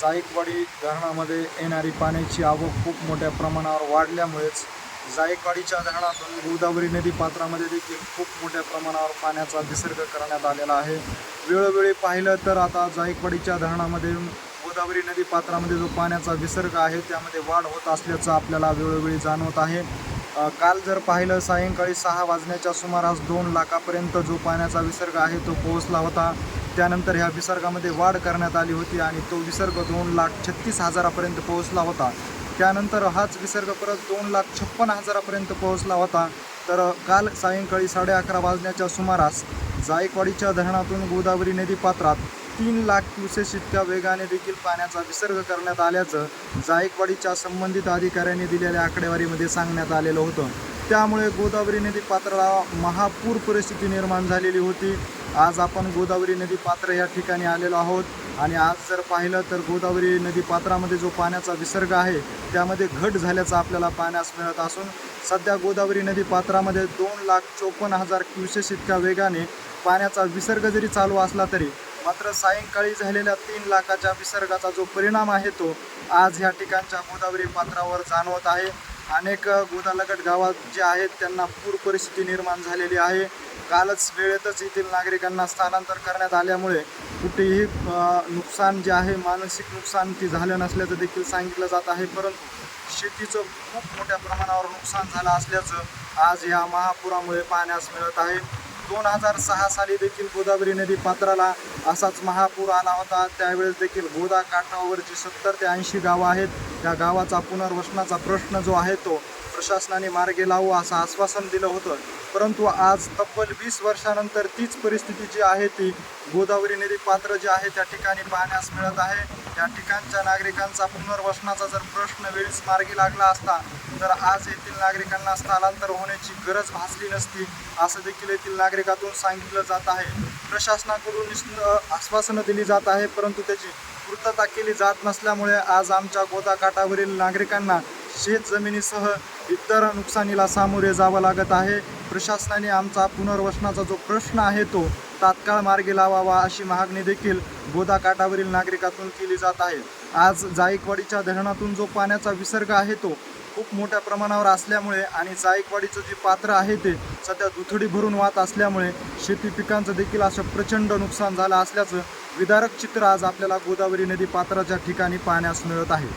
जायकवाडी धरणामध्ये येणारी पाण्याची आवक खूप मोठ्या प्रमाणावर वाढल्यामुळेच जायकवाडीच्या धरणातून गोदावरी नदी पात्रामध्ये देखील खूप मोठ्या प्रमाणावर पाण्याचा विसर्ग करण्यात आलेला आहे. वेळोवेळी पाहिलं तर आता जायकवाडीच्या धरणामध्ये गोदावरी नदी पात्रामध्ये जो पाण्याचा विसर्ग आहे त्यामध्ये वाढ होत असल्याचं आपल्याला वेळोवेळी जाणवत आहे. काल जर पाहिलं सायंकाळी सहा वाजण्याच्या सुमारास दोन लाखापर्यंत जो पाण्याचा विसर्ग आहे तो पोहोचला होता. त्यानंतर ह्या विसर्गामध्ये वाढ करण्यात आली होती आणि तो विसर्ग दोन लाख छत्तीस हजारापर्यंत पोहोचला होता. त्यानंतर हाच विसर्ग परत दोन लाख छप्पन हजारापर्यंत पोहोचला होता. तर काल सायंकाळी साडे अकरा वाजण्याच्या सुमारास जायकवाडीच्या धरणातून गोदावरी नदी पात्रात तीन लाख क्युसेस इतक्या वेगाने देखील पाण्याचा विसर्ग करण्यात आल्याचं जायकवाडीच्या संबंधित अधिकाऱ्यांनी दिलेल्या आकडेवारीमध्ये सांगण्यात आलेलं होतं. त्यामुळे गोदावरी नदी पात्राला महापूर परिस्थिती निर्माण झालेली होती. आज आपण गोदावरी नदी पात्र या ठिकाणी आलेलो आहोत. आणि आज जर पाहिलं तर गोदावरी नदी पात्रामध्ये जो पाण्याचा विसर्ग आहे त्यामध्ये घट झाल्याचा आपल्याला पाहण्यास मिळत असून सध्या गोदावरी नदी पात्रामध्ये दोन लाख चोपन्न हजार क्युसेस इतक्या वेगाने पाण्याचा विसर्ग जरी चालू असला तरी मात्र सायंकाळी झालेल्या तीन लाखाच्या विसर्गाचा जो परिणाम आहे तो आज ह्या ठिकाणच्या गोदावरी पात्रावर जाणवत आहे. अनेक गोदालगट गावात जे आहेत त्यांना पूर परिस्थिती निर्माण झालेली आहे. कालच वेळेतच येथील नागरिकांना स्थलांतर करण्यात आल्यामुळे कुठेही नुकसान जे आहे मानसिक नुकसान ती झालं नसल्याचं देखील सांगितलं जात आहे. परंतु शेतीचं खूप मोठ्या प्रमाणावर नुकसान झालं असल्याचं आज या महापुरामुळे पाहण्यास मिळत आहे. दोन हजार सहा साली देखील गोदावरी नदी पात्राला असाच महापूर आला होता. त्यावेळेस देखील गोदा काठावरची सत्तर ते ऐंशी गावं आहेत. त्या गावाचा पुनर्वसनाचा प्रश्न जो आहे तो प्रशासनाने मार्गे लावू असं आश्वासन दिलं होतं. परंतु आज तब्बल वीस वर्षानंतर तीच परिस्थिती जी आहे ती गोदावरी नदी पात्र जे आहे त्या ठिकाणी पाहण्यास मिळत आहे. त्या ठिकाणच्या नागरिकांचा पुनर्वसनाचा जर प्रश्न वेळीच मार्गी लागला असता तर आज येथील नागरिकांना स्थलांतर होण्याची गरज भासली नसती असं देखील येथील नागरिकातून सांगितलं जात आहे. प्रशासनाकडून आश्वासनं दिली जात आहे परंतु त्याची पूर्तता केली जात नसल्यामुळे आज आमच्या गोदा काठावरील नागरिकांना शेत जमिनीसह इतर नुकसानीला सामोरे जावं लागत आहे. प्रशासनाने आमचा पुनर्वसनाचा जो प्रश्न आहे तो तात्काळ मार्गी लावावा अशी मागणी देखील गोदा काठावरील नागरिकातून केली जात आहे. आज जायकवाडीच्या धरणातून जो पाण्याचा विसर्ग आहे तो खूप मोठ्या प्रमाणावर असल्यामुळे आणि जायकवाडीचं जे पात्र आहे ते सध्या दुथडी भरून वाहत असल्यामुळे शेती पिकांचं देखील असं प्रचंड नुकसान झालं असल्याचं विदारक चित्र आज आपल्याला गोदावरी नदी पात्राच्या ठिकाणी पाहण्यास मिळत आहे.